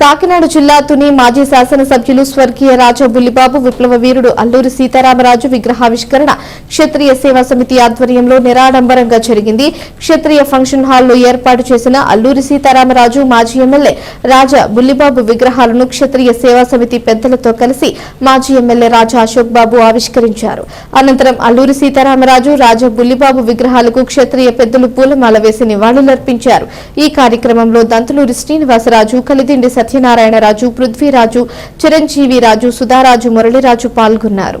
కాకినాడ జిల్లా తుని మాజీ శాసనసభ్యులు స్వర్గీయ రాజా బుల్లిబాబు విప్లవ వీరుడు అల్లూరి సీతారామరాజు విగ్రహావిష్కరణ క్షత్రియ సేవా సమితి ఆధ్వర్యంలో నిరాడంబరంగా జరిగింది. క్షత్రియ ఫంక్షన్ హాల్లో ఏర్పాటు చేసిన అల్లూరి సీతారామరాజు మాజీ ఎమ్మెల్యే రాజా బుల్లిబాబు విగ్రహాలను క్షత్రియ సేవా సమితి పెద్దలతో కలిసి మాజీ ఎమ్మెల్యే రాజా అశోక్ బాబు ఆవిష్కరించారు. అనంతరం అల్లూరి సీతారామరాజు రాజా బుల్లిబాబు విగ్రహాలకు క్షత్రియ పెద్దలు పూలమాల వేసి నివాళులర్పించారు. ఈ కార్యక్రమంలో దంతులూరి శ్రీనివాసరాజు కలిదిండి సత్యనారాయణరాజు పృథ్వీరాజు చిరంజీవి రాజు సుధారాజు మురళీరాజు పాల్గొన్నారు.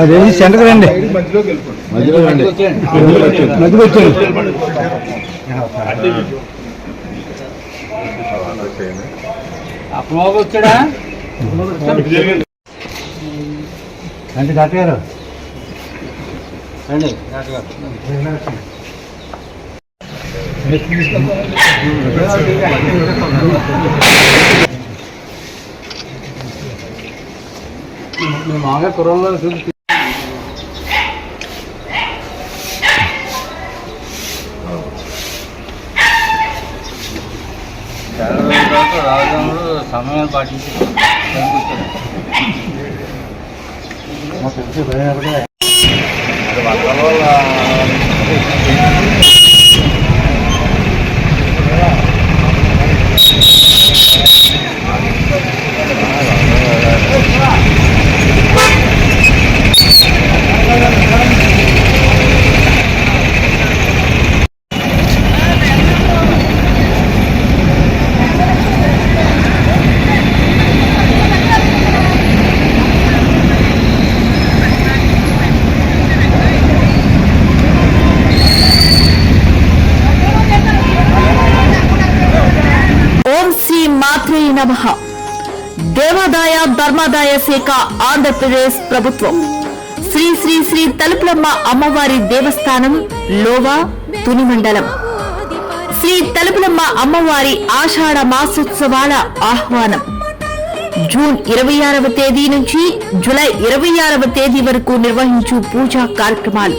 అదేమి సెంటర్ రండి. మధ్యలో రండి మధ్యలో వచ్చాను వచ్చాడా? అంటే డాక్టర్ గారు. రండి డాక్టర్ గారు. మామూలుగా కుర్రల్లో చూసి రాజధానులు సమయం పాటించి మా తెలిసి మాత్రే నమ. దేవాదాయ ధర్మాదాయ శాఖ ఆంధ్రప్రదేశ్ ప్రభుత్వం. శ్రీ శ్రీ శ్రీ తలుపులమ్మ అమ్మవారి దేవస్థానం లోవా తుని మండలం శ్రీ తలుపులమ్మ అమ్మవారి ఆషాఢ మాసోత్సవాల ఆహ్వానం. జూన్ ఇరవై ఆరవ తేదీ నుంచి జూలై ఇరవై ఆరవ తేదీ వరకు నిర్వహించు పూజా కార్యక్రమాలు.